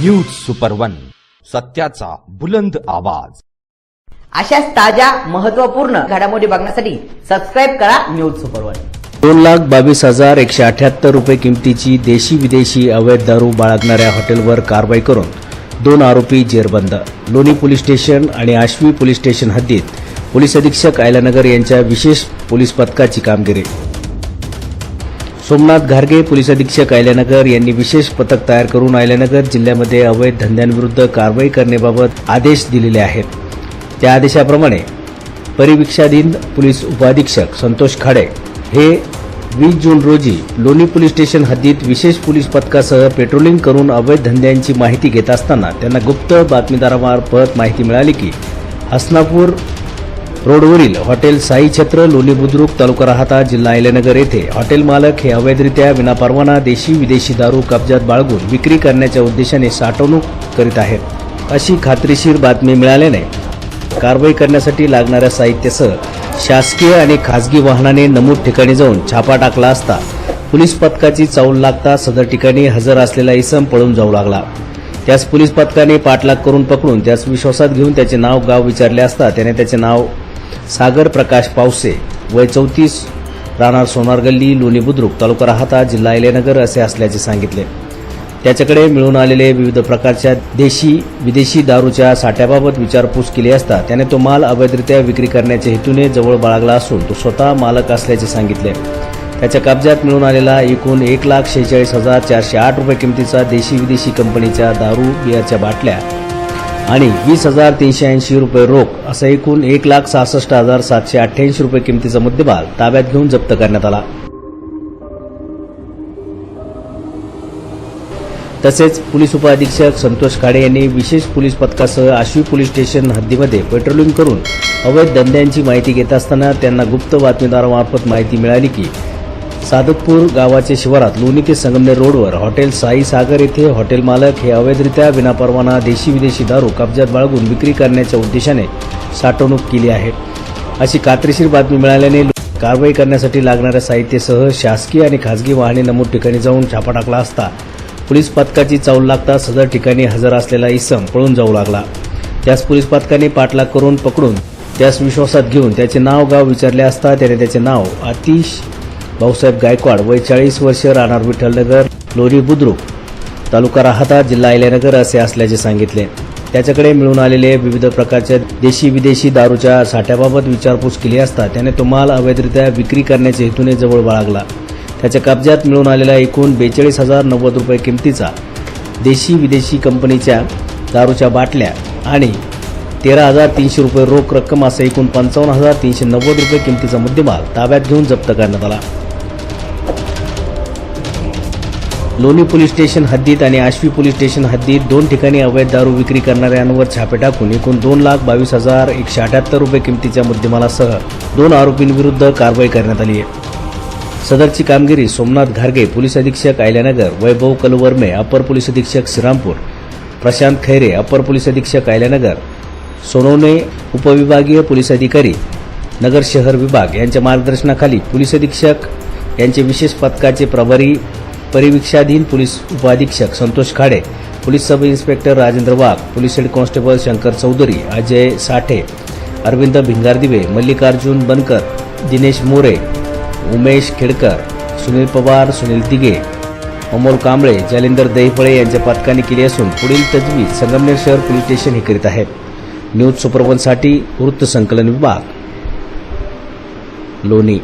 News super one सत्याचा बुलंद आवाज. अशाच ताज्या महत्त्वपूर्ण घडामोडी बघण्यासाठी सबस्क्राईब करा न्यूज सुपर वन दोन लाख बावीस हजार एकशे अठ्याहत्तर रुपये किमतीची देशी विदेशी अवैध दारू बाळगणाऱ्या हॉटेलवर कारवाई करून दोन आरोपी जेरबंद. लोणी पोलीस स्टेशन आणि आश्वी पोलीस स्टेशन हद्दीत पोलीस अधीक्षक आयलानगर यांच्या विशेष पोलीस पथकाची कामगिरी. सोमनाथ घारगे पोलीस अधीक्षक आयल्यानगर यांनी विशेष पथक तयार करून आयल्यानगर जिल्ह्यामध्ये अवैध धंद्यांविरुद्ध कारवाई करण्याबाबत आदेश दिलेले आहेत. त्या आदेशाप्रमाणे परिवीक्षाधीन पोलीस उपाधीक्षक संतोष खाडे हे वीस जून रोजी लोणी पोलीस स्टेशन हद्दीत विशेष पोलीस पथकासह पेट्रोलिंग करून अवैध धंद्यांची माहिती घेत असताना त्यांना गुप्त बातमीदारामार्फत माहिती मिळाली की हसनापूर रोडवरील हॉटेल साई छत्र लोणी बुद्रुक तालुका राहता जिल्हा अहिल्यानगर येथे हॉटेल मालक हे अवैधरित्या विनापरवाना देशी विदेशी दारू कब्जात बाळगून विक्री करण्याच्या उद्देशाने साठवणूक करीत आहेत. अशी खात्रीशीर बातमी मिळाल्याने कारवाई करण्यासाठी लागणाऱ्या साहित्यासह शासकीय आणि खासगी वाहनाने नमूद ठिकाणी जाऊन छापा टाकला असता पोलीस पथकाची चाऊल लागता सदर ठिकाणी हजर असलेला इसम पळून जाऊ लागला. त्यास पोलीस पथकाने पाठलाग करून पकडून त्यास विश्वासात घेऊन त्याचे नाव गाव विचारले असता त्याने त्याचे नाव सागर प्रकाश पावसे वय चौतीस राहणार सोनार गल्ली लोणी बुद्रुक तालुका राहता जिल्हा इलेनगर असे असल्याचे सांगितले. त्याच्याकडे मिळून आलेले विविध प्रकारच्या देशी विदेशी दारूच्या साठ्याबाबत विचारपूस केली असता त्याने तो माल अवैधरित्या विक्री करण्याच्या हेतूने जवळ बाळगला असून तो स्वतः मालक असल्याचे सांगितले. त्याच्या कब्जात मिळून आलेला एकूण एक लाख शेहेचाळीस हजार चारशे आठ रुपये किमतीचा देशी विदेशी कंपनीच्या दारू बियाच्या बाटल्या आणि वीस हजार तीनशे ऐंशी रुपये रोख असं एकूण एक लाख सहासष्ट हजार सातशे अठ्ठ्याऐंशी रुपये किमतीचा मुद्देमाल ताब्यात घेऊन जप्त करण्यात आला. तसेच पोलीस उपअधीक्षक संतोष खाडे यांनी विशेष पोलीस पथकासह आश्वी पोलीस स्टेशन हद्दीमध्ये पेट्रोलिंग करून अवैध धंद्यांची माहिती घेत असताना त्यांना गुप्त बातमीदारामार्फत माहिती मिळाली की सादतपूर गावाच्या शिवारात लोणी ते संगमनेर रोडवर हॉटेल साई सागर येथे हॉटेल मालक हे अवैधरित्या विनापरवाना देशी विदेशी दारू कब्जात बाळगून विक्री करण्याच्या उद्देशाने साठवणूक केली आहे. अशी कात्रीशीर बातमी मिळाल्याने कारवाई करण्यासाठी लागणाऱ्या साहित्यासह शासकीय आणि खासगी वाहने नमूद ठिकाणी जाऊन छापा टाकला असता पोलीस पथकाची चावल लागता सदर ठिकाणी हजर असलेला इसम पळून जाऊ लागला. त्यास पोलीस पथकाने पाठलाग करून पकडून त्यास विश्वासात घेऊन त्याचे नाव गाव विचारले असता त्याने त्याचे नाव आतिश भाऊसाहेब गायकवाड वय चाळीस वर्ष राहणार विठ्ठलनगर लोणी बुद्रुक तालुका राहता जिल्हा अहिल्यानगर असे असल्याचे सांगितले. त्याच्याकडे मिळून आलेले विविध प्रकारच्या देशी विदेशी दारूच्या साठ्याबाबत विचारपूस केली असता त्याने तो माल अवैधरित्या विक्री करण्याच्या हेतूने जवळ बाळगला. त्याच्या कब्जात मिळून आलेला एकूण बेचाळीस हजार नव्वद रुपये किमतीचा देशी विदेशी कंपनीच्या दारूच्या बाटल्या आणि तेरा हजार तीनशे रुपये रोख रक्कम असा एकूण पंचावन्न हजार तीनशे नव्वद रुपये किमतीचा मुद्देमाल ताब्यात घेऊन जप्त करण्यात आला. लोणी पोलीस स्टेशन हद्दीत आणि आश्वी पोलीस स्टेशन हद्दीत दोन ठिकाणी अवैध दारू विक्री करणाऱ्यांवर छापे टाकून एकूण दोन लाख बावीस हजार एकशे अठ्याहत्तर रुपये किमतीच्या मुद्देमालासह दोन आरोपींविरुद्ध कारवाई करण्यात आली आहे. सदरची कामगिरी सोमनाथ घारगे पोलीस अधीक्षक आयल्यानगर वैभव कलवर्मे अपर पोलीस अधीक्षक श्रीरामपूर प्रशांत खैरे अपर पोलीस अधीक्षक आयल्यानगर सोनवणे उपविभागीय पोलीस अधिकारी नगर शहर विभाग यांच्या मार्गदर्शनाखाली पोलीस अधीक्षक यांचे विशेष पथकाचे प्रभारी परिवीक्षाधीन पोलीस उपाधीक्षक Santosh Khade police sub inspector Rajendra Wagh police head constable Shankar Chaudhari Ajay Sathe Arvind Bhingardive Mallikarjun Bankar Dinesh More Umesh Khedkar Sunil Pawar Sunil Dige Amol Kamble Jalindar Dahiphale यांच्या पथकाने केली असून पुढील तजवीज संगमनेर शहर police station हे करीत आहेत. न्यूज सुपरवनसाठी वृत्तसंकलन विभाग लोणी.